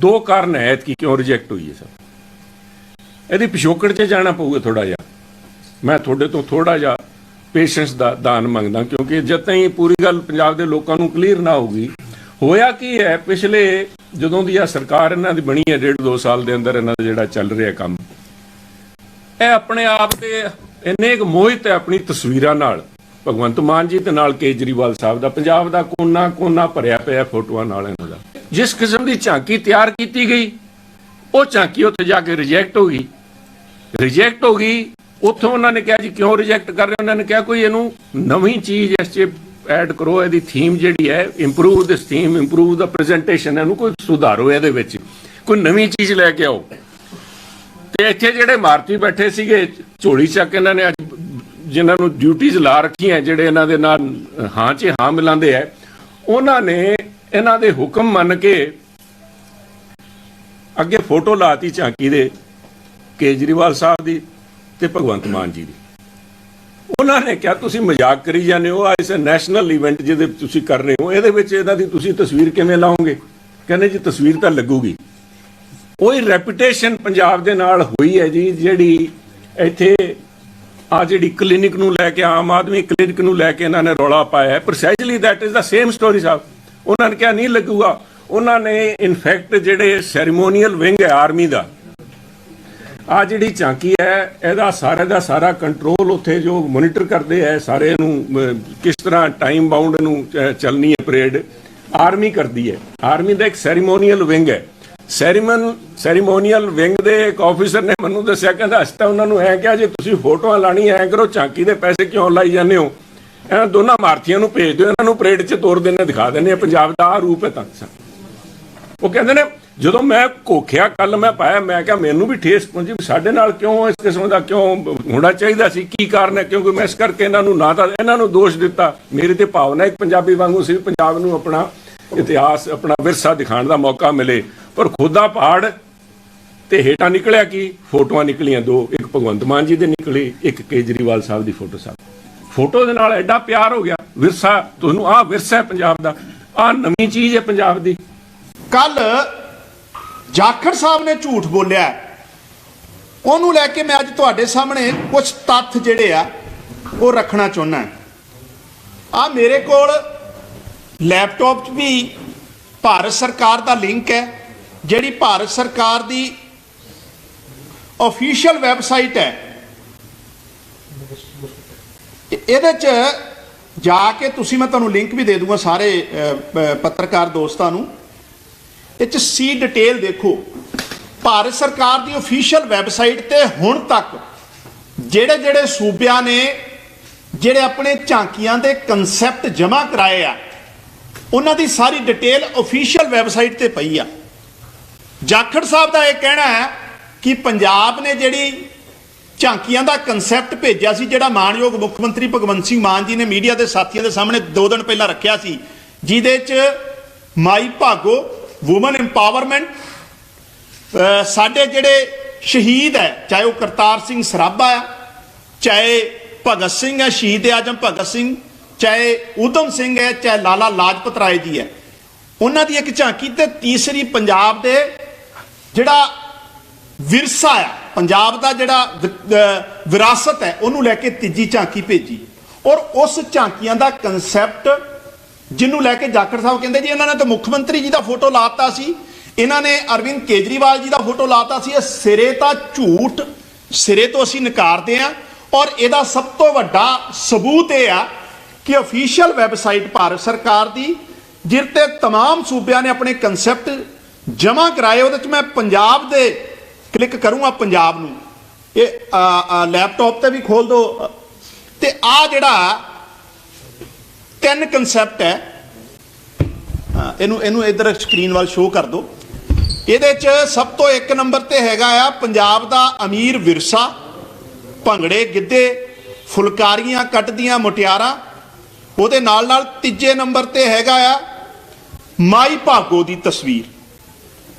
ਦੋ ਕਾਰਨ ਹੈ ਕਿ ਕਿਉਂ ਰਿਜੈਕਟ ਹੋਈ ਹੈ ਸਰ ਇਹਦੀ ਪਿਛੋਕੜ 'ਚ ਜਾਣਾ ਪਊਗਾ ਥੋੜਾ ਜਿਹਾ। ਮੈਂ ਤੁਹਾਡੇ ਤੋਂ ਥੋੜਾ ਜਿਹਾ ਪੇਸ਼ੈਂਸ ਦਾ ਦਾਨ ਮੰਗਦਾ, ਕਿਉਂਕਿ ਜਦ ਤਾਈਂ ਪੂਰੀ ਗੱਲ ਪੰਜਾਬ ਦੇ ਲੋਕਾਂ ਨੂੰ ਕਲੀਅਰ ਨਾ ਹੋਊਗੀ, ਹੋਇਆ ਕੀ ਹੈ, ਪਿਛਲੇ ਜਦੋਂ ਦੀ ਆ ਸਰਕਾਰ ਇਹਨਾਂ ਦੀ ਬਣੀ ਹੈ, ਡੇਢ ਦੋ ਸਾਲ ਦੇ ਅੰਦਰ ਇਹਨਾਂ ਦਾ ਜਿਹੜਾ ਚੱਲ ਰਿਹਾ ਕੰਮ, ਇਹ ਆਪਣੇ ਆਪ ਤੇ ਇੰਨੇ ਕੁ ਮੋਹਿਤ ਹੈ ਆਪਣੀ ਤਸਵੀਰਾਂ ਨਾਲ, ਭਗਵੰਤ ਮਾਨ ਜੀ ਤੇ ਨਾਲ ਕੇਜਰੀਵਾਲ ਸਾਹਿਬ ਦਾ, ਪੰਜਾਬ ਦਾ ਕੋਨਾ ਕੋਨਾ ਭਰਿਆ ਪਿਆ ਫੋਟੋਆਂ ਨਾਲ ਇਹਨਾਂ ਦਾ। ਜਿਸ ਕਿਸਮ ਦੀ ਝਾਂਕੀ ਤਿਆਰ ਕੀਤੀ ਗਈ, ਉਹ ਝਾਂਕੀ ਉੱਥੇ ਜਾ ਕੇ ਰਿਜੈਕਟ ਹੋ ਗਈ। ਰਿਜੈਕਟ ਹੋ ਗਈ, ਉੱਥੋਂ ਉਹਨਾਂ ਨੇ ਕਿਹਾ ਜੀ, ਕਿਉਂ ਰਿਜੈਕਟ ਕਰ ਰਹੇ ਉਹਨਾਂ ਨੇ ਕਿਹਾ, ਕੋਈ ਇਹਨੂੰ ਨਵੀਂ ਚੀਜ਼ ਇਸ 'ਚ ਐਡ ਕਰੋ, ਇਹਦੀ ਥੀਮ ਜਿਹੜੀ ਹੈ improve this theme improve the presentation ਇਹਨੂੰ ਕੋਈ ਸੁਧਾਰੋ ਇਹਦੇ ਵਿੱਚ। ਕੋਈ ਨਵੀਂ ਚੀਜ਼ ਲੈ ਕੇ ਆਓ। ਤੇ ਇੱਥੇ ਜਿਹੜੇ ਮਾਰਤੀ ਬੈਠੇ ਸੀਗੇ, ਝੋਲੀ ਚੱਕ ਇਹਨਾਂ ਨੇ ਅੱਜ ਜਿਨ੍ਹਾਂ ਨੂੰ ਡਿਊਟੀਆਂ ਲਾ ਰੱਖੀਆਂ, ਜਿਹੜੇ ਇਹਨਾਂ ਦੇ ਨਾਲ, ਹਾਂ 'ਚ ਹਾਂ ਮਿਲਾਉਂਦੇ ਆ, ਉਹਨਾਂ ਨੇ ਇਹਨਾਂ ਦੇ ਹੁਕਮ ਮੰਨ ਕੇ ਅੱਗੇ ਫੋਟੋ ਲਾਤੀ ਝਾਂਕੀ ਦੇ ਕੇਜਰੀਵਾਲ ਸਾਹਿਬ ਦੀ ਤੇ ਭਗਵੰਤ ਮਾਨ ਜੀ ਦੀ। ਉਹਨਾਂ ਨੇ ਕਿਹਾ, ਤੁਸੀਂ ਮਜ਼ਾਕ ਕਰੀ ਜਾਂਦੇ ਹੋ। ਆ ਇਸ ਨੈਸ਼ਨਲ ਇਵੈਂਟ ਜਿਹਦੇ ਤੁਸੀਂ ਕਰ ਰਹੇ ਹੋ, ਇਹਦੇ ਵਿੱਚ ਇਹਨਾਂ ਦੀ ਤੁਸੀਂ ਤਸਵੀਰ ਕਿਵੇਂ ਲਾਓਗੇ? ਕਹਿੰਦੇ, ਜੀ, ਤਸਵੀਰ ਤਾਂ ਲੱਗੂਗੀ। ਉਹੀ ਰੈਪੂਟੇਸ਼ਨ ਪੰਜਾਬ ਦੇ ਨਾਲ ਹੋਈ ਹੈ ਜੀ, ਜਿਹੜੀ ਇੱਥੇ ਆ ਜਿਹੜੀ ਕਲੀਨਿਕ ਨੂੰ ਲੈ ਕੇ, ਆਮ ਆਦਮੀ ਕਲੀਨਿਕ ਨੂੰ ਲੈ ਕੇ ਇਹਨਾਂ ਨੇ ਰੌਲਾ ਪਾਇਆ ਹੈ। Precisely that is the same story ਸਾਹਿਬ। ਉਹਨਾਂ ਨੇ ਕਿਹਾ, ਨਹੀਂ ਲੱਗੂਗਾ। ਉਹਨਾਂ ਨੇ ਇਨਫੈਕਟ ਜਿਹੜੇ ਸੈਰੀਮੋਨੀਅਲ ਵਿੰਗ ਹੈ ਆਰਮੀ ਦਾ ਆ ਜਿਹੜੀ ਝਾਂਕੀ ਹੈ, ਇਹਦਾ ਸਾਰੇ ਦਾ ਸਾਰਾ ਕੰਟਰੋਲ ਉੱਥੇ ਜੋ ਮੋਨੀਟਰ ਕਰਦੇ ਹੈ, ਸਾਰੇ ਨੂੰ ਕਿਸ ਤਰ੍ਹਾਂ ਟਾਈਮ ਬਾਉਂਡ ਨੂੰ ਚੱਲਣੀ ਹੈ ਪਰੇਡ ਆਰਮੀ ਕਰਦੀ ਹੈ। ਆਰਮੀ ਦਾ ਇੱਕ ਸੈਰੀਮੋਨੀਅਲ ਵਿੰਗ ਹੈ। ਸੈਰੀਮਨ ਸੈਰੀਮੋਨੀਅਲ ਵਿੰਗ ਦੇ ਇੱਕ ਆਫੀਸਰ ਨੇ ਮੈਨੂੰ ਦੱਸਿਆ, ਕਹਿੰਦਾ, ਅਸੀਂ ਤਾਂ ਉਹਨਾਂ ਨੂੰ ਐ ਕਿਹਾ, ਜੇ ਤੁਸੀਂ ਫੋਟੋਆਂ ਲਾਣੀ ਐ ਕਰੋ ਝਾਂਕੀ ਦੇ ਪੈਸੇ ਕਿਉਂ ਲਾਈ ਜਾਂਦੇ ਹੋ? ਇਹਨਾਂ ਦੋਨਾਂ ਮਾਰਥੀਆਂ ਨੂੰ ਭੇਜ ਦਿਓ, ਇਹਨਾਂ ਨੂੰ ਪਰੇਡ 'ਚ ਤੋਰ ਦਿੰਨੇ ਦਿਖਾ ਦਿੰਨੇ ਪੰਜਾਬ ਦਾ ਆ ਰੂਪ ਹੈ ਤਾਂ। ਉਹ ਕਹਿੰਦੇ ਨੇ, ਜਦੋਂ ਮੈਂ ਕੋਖਿਆ ਕੱਲ ਮੈਂ ਪਾਇਆ, ਮੈਂ ਕਿਹਾ ਮੈਨੂੰ ਵੀ ਠੇਸ ਪਹੁੰਚੀ ਵੀ ਸਾਡੇ ਨਾਲ ਕਿਉਂ ਇਸ ਕਿਸਮ ਦਾ ਕਿਉਂ ਹੋਣਾ ਚਾਹੀਦਾ ਸੀ, ਕੀ ਕਾਰਨ ਹੈ, ਕਿਉਂਕਿ ਮੈਂ ਇਸ ਕਰਕੇ ਇਹਨਾਂ ਨੂੰ ਨਾ ਤਾਂ, ਇਹਨਾਂ ਨੂੰ ਦੋਸ਼ ਦਿੱਤਾ। ਮੇਰੇ ਤੇ ਭਾਵਨਾ ਇੱਕ ਪੰਜਾਬੀ ਵਾਂਗੂ ਸੀ ਪੰਜਾਬ ਨੂੰ ਆਪਣਾ ਇਤਿਹਾਸ, ਆਪਣਾ ਵਿਰਸਾ ਦਿਖਾਉਣ ਦਾ ਮੌਕਾ ਮਿਲੇ। ਪਰ ਖੁਦਾ ਪਹਾੜ ਤੇ ਹੇਠਾਂ ਨਿਕਲਿਆ ਕੀ? ਫੋਟੋਆਂ ਨਿਕਲੀਆਂ ਦੋ, ਇੱਕ ਭਗਵੰਤ ਮਾਨ ਜੀ ਦੇ ਨਿਕਲੀ, ਇੱਕ ਕੇਜਰੀਵਾਲ ਸਾਹਿਬ ਦੀ ਫੋਟੋ ਸਾਹਿਬ ਫੋਟੋ ਦੇ ਨਾਲ ਐਡਾ ਪਿਆਰ ਹੋ ਗਿਆ। ਵਿਰਸਾ, ਤੁਹਾਨੂੰ ਆਹ ਵਿਰਸਾ ਹੈ ਪੰਜਾਬ ਦਾ। ਆਹ ਨਵੀਂ ਚੀਜ਼ ਹੈ ਪੰਜਾਬ ਦੀ। ਕੱਲ ਜਾਖੜ ਸਾਹਿਬ ਨੇ ਝੂਠ ਬੋਲਿਆ ਉਹਨੂੰ ਲੈ ਕੇ ਮੈਂ ਅੱਜ ਤੁਹਾਡੇ ਸਾਹਮਣੇ ਕੁਝ ਤੱਥ ਜਿਹੜੇ ਆ, ਉਹ ਰੱਖਣਾ ਚਾਹੁੰਦਾ ਆ ਮੇਰੇ ਕੋਲ ਲੈਪਟਾਪ 'ਚ ਵੀ ਭਾਰਤ ਸਰਕਾਰ ਦਾ ਲਿੰਕ ਹੈ। ਜਿਹੜੀ ਭਾਰਤ ਸਰਕਾਰ ਦੀ ਅਫੀਸ਼ੀਅਲ ਵੈਬਸਾਈਟ ਹੈ। ਇਹਦੇ 'ਚ ਜਾ ਕੇ ਤੁਸੀਂ, ਮੈਂ ਤੁਹਾਨੂੰ ਲਿੰਕ ਵੀ ਦੇ ਦੂੰਗਾ ਸਾਰੇ ਪੱਤਰਕਾਰ ਦੋਸਤਾਂ ਨੂੰ। ਇਹ 'ਚ ਸੀ ਡਿਟੇਲ ਦੇਖੋ। ਭਾਰਤ ਸਰਕਾਰ ਦੀ ਅਫੀਸ਼ੀਅਲ ਵੈਬਸਾਈਟ ਤੇ ਹੁਣ ਤੱਕ ਜਿਹੜੇ ਜਿਹੜੇ ਸੂਬਿਆਂ ਨੇ ਜਿਹੜੇ ਆਪਣੇ ਝਾਂਕੀਆਂ ਦੇ ਕਨਸੈਪਟ ਜਮ੍ਹਾਂ ਕਰਾਏ ਆ, ਉਹਨਾਂ ਦੀ ਸਾਰੀ ਡਿਟੇਲ ਅਫੀਸ਼ੀਅਲ ਵੈਬਸਾਈਟ ਤੇ ਪਈ ਆ। ਜਾਖੜ ਸਾਹਿਬ ਦਾ ਇਹ ਕਹਿਣਾ ਹੈ ਕਿ ਪੰਜਾਬ ਨੇ ਜਿਹੜੀ ਝਾਂਕੀਆਂ ਦਾ ਕਨਸੈਪਟ ਭੇਜਿਆ ਸੀ, ਜਿਹੜਾ ਮਾਨਯੋਗ ਮੁੱਖ ਮੰਤਰੀ ਭਗਵੰਤ ਸਿੰਘ ਮਾਨ ਜੀ ਨੇ ਮੀਡੀਆ ਦੇ ਸਾਥੀਆਂ ਦੇ ਸਾਹਮਣੇ ਦੋ ਦਿਨ ਪਹਿਲਾਂ ਰੱਖਿਆ ਸੀ, ਜਿਹਦੇ 'ਚ ਮਾਈ ਭਾਗੋ ਔਮਨ ਇੰਪਾਵਰਮੈਂਟ ਸਾਡੇ ਜਿਹੜੇ ਸ਼ਹੀਦ ਹੈ, ਚਾਹੇ ਉਹ ਕਰਤਾਰ ਸਿੰਘ ਸਰਾਭਾ ਹੈ ਚਾਹੇ ਭਗਤ ਸਿੰਘ ਹੈ, ਸ਼ਹੀਦ ਆਜਮ ਭਗਤ ਸਿੰਘ, ਚਾਹੇ ਊਧਮ ਸਿੰਘ ਹੈ, ਚਾਹੇ ਲਾਲਾ ਲਾਜਪਤ ਰਾਏ ਜੀ ਹੈ, ਉਹਨਾਂ ਦੀ ਇੱਕ ਝਾਂਕੀ ਤੇ ਤੀਸਰੀ ਪੰਜਾਬ ਦੇ ਜਿਹੜਾ ਵਿਰਸਾ ਆ ਪੰਜਾਬ ਦਾ ਜਿਹੜਾ ਵਿ- ਅਹ ਵਿਰਾਸਤ ਹੈ ਉਹਨੂੰ ਲੈ ਕੇ ਤੀਜੀ ਝਾਂਕੀ ਭੇਜੀ ਔਰ ਉਸ ਝਾਂਕੀਆਂ ਦਾ ਕਨਸੈਪਟ ਜਿਹਨੂੰ ਲੈ ਕੇ ਜਾਖੜ ਸਾਹਿਬ ਕਹਿੰਦੇ ਜੀ ਇਹਨਾਂ ਨੇ ਤਾਂ ਮੁੱਖ ਮੰਤਰੀ ਜੀ ਦਾ ਫੋਟੋ ਲਾਤਾ ਸੀ ਇਹਨਾਂ ਨੇ ਅਰਵਿੰਦ ਕੇਜਰੀਵਾਲ ਜੀ ਦਾ ਫੋਟੋ ਲਾਤਾ ਸੀ ਇਹ ਸਿਰੇ ਤਾਂ ਝੂਠ ਸਿਰੇ ਤੋਂ ਅਸੀਂ ਨਕਾਰਦੇ ਹਾਂ ਔਰ ਇਹਦਾ ਸਭ ਤੋਂ ਵੱਡਾ ਸਬੂਤ ਇਹ ਆ ਕਿ ਅਫੀਸ਼ੀਅਲ ਵੈਬਸਾਈਟ ਭਾਰਤ ਸਰਕਾਰ ਦੀ ਜਿਰ ਤੇ तमाम ਸੂਬਿਆਂ ਨੇ ਆਪਣੇ ਕਨਸੈਪਟ ਜਮ੍ਹਾਂ ਕਰਾਏ ਉਹਦੇ ਚ ਮੈਂ ਪੰਜਾਬ ਦੇ ਕਲਿੱਕ ਕਰੂੰਗਾ ਪੰਜਾਬ ਨੂੰ। ਇਹ ਆ, ਲੈਪਟਾਪ ਤੇ ਵੀ ਖੋਲ ਦੋ। ਤੇ ਆ ਜਿਹੜਾ ਤਿੰਨ ਕਨਸੈਪਟ ਹੈ ਇਹਨੂੰ ਇਹਨੂੰ ਇਧਰ ਸਕਰੀਨ ਵੱਲ ਸ਼ੋਅ ਕਰ ਦਿਓ ਇਹਦੇ ਚ ਸਭ ਤੋਂ ਇੱਕ ਨੰਬਰ ਤੇ ਹੈਗਾ ਆ ਪੰਜਾਬ ਦਾ ਅਮੀਰ ਵਿਰਸਾ ਭੰਗੜੇ ਗਿੱਧੇ ਫੁਲਕਾਰੀਆਂ ਕੱਟਦੀਆਂ ਮੁਟਿਆਰਾਂ। ਉਹਦੇ ਨਾਲ ਨਾਲ ਤੀਜੇ ਨੰਬਰ ਤੇ ਹੈਗਾ ਆ ਮਾਈ ਭਾਗੋ ਦੀ ਤਸਵੀਰ।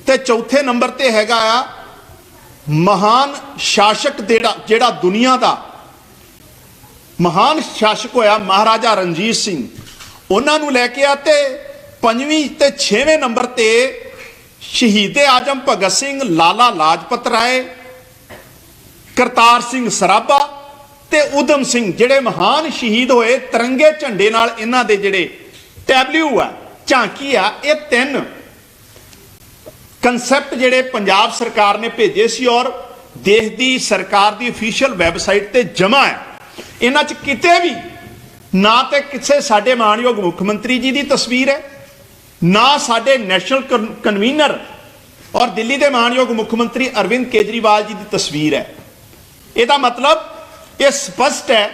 ਤੇ ਚੌਥੇ ਨੰਬਰ ਤੇ ਹੈਗਾ ਆ ਮਹਾਨ ਸ਼ਾਸਕ ਜਿਹੜਾ ਜਿਹੜਾ ਦੁਨੀਆ ਦਾ ਮਹਾਨ ਸ਼ਾਸਕ ਹੋਇਆ ਮਹਾਰਾਜਾ ਰਣਜੀਤ ਸਿੰਘ। ਉਹਨਾਂ ਨੂੰ ਲੈ ਕੇ ਆ ਤੇ ਪੰਜਵੀਂ ਤੇ 6ਵੇਂ ਨੰਬਰ ਤੇ ਸ਼ਹੀਦੇ ਆਜਮ ਭਗਤ ਸਿੰਘ ਲਾਲਾ ਲਾਜਪਤ ਰਾਏ, ਕਰਤਾਰ ਸਿੰਘ ਸਰਾਭਾ ਤੇ ਉਦਮ ਸਿੰਘ, ਜਿਹੜੇ ਮਹਾਨ ਸ਼ਹੀਦ ਹੋਏ, ਤਿਰੰਗੇ ਝੰਡੇ ਨਾਲ ਇਹਨਾਂ ਦੇ ਜਿਹੜੇ ਟੈਬਲਿਊ ਆ, ਝਾਂਕੀ ਆ, ਇਹ ਤਿੰਨ ਕਨਸੈਪਟ ਜਿਹੜੇ ਪੰਜਾਬ ਸਰਕਾਰ ਨੇ ਭੇਜੇ ਸੀ ਔਰ ਦੇਸ਼ ਦੀ ਸਰਕਾਰ ਦੀ ਅਫੀਸ਼ੀਅਲ ਵੈਬਸਾਈਟ ਤੇ ਜਮ੍ਹਾਂ ਹੈ। ਇਹਨਾਂ 'ਚ ਕਿਤੇ ਵੀ ਨਾ ਤੇ ਕਿਸੇ ਸਾਡੇ ਮਾਨਯੋਗ ਮੁੱਖ ਮੰਤਰੀ ਜੀ ਦੀ ਤਸਵੀਰ ਹੈ, ਨਾ ਸਾਡੇ ਨੈਸ਼ਨਲ ਕਨਵੀਨਰ ਔਰ ਦਿੱਲੀ ਦੇ ਮਾਨਯੋਗ ਮੁੱਖ ਮੰਤਰੀ ਅਰਵਿੰਦ ਕੇਜਰੀਵਾਲ ਜੀ ਦੀ ਤਸਵੀਰ ਹੈ। ਇਹਦਾ ਮਤਲਬ ਇਹ ਸਪਸ਼ਟ ਹੈ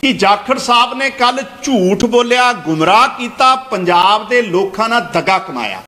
ਕਿ ਜਾਖੜ ਸਾਹਿਬ ਨੇ ਕੱਲ ਝੂਠ ਬੋਲਿਆ, ਗੁੰਮਰਾਹ ਕੀਤਾ, ਪੰਜਾਬ ਦੇ ਲੋਕਾਂ ਨਾਲ ਦਗਾ ਕਮਾਇਆ।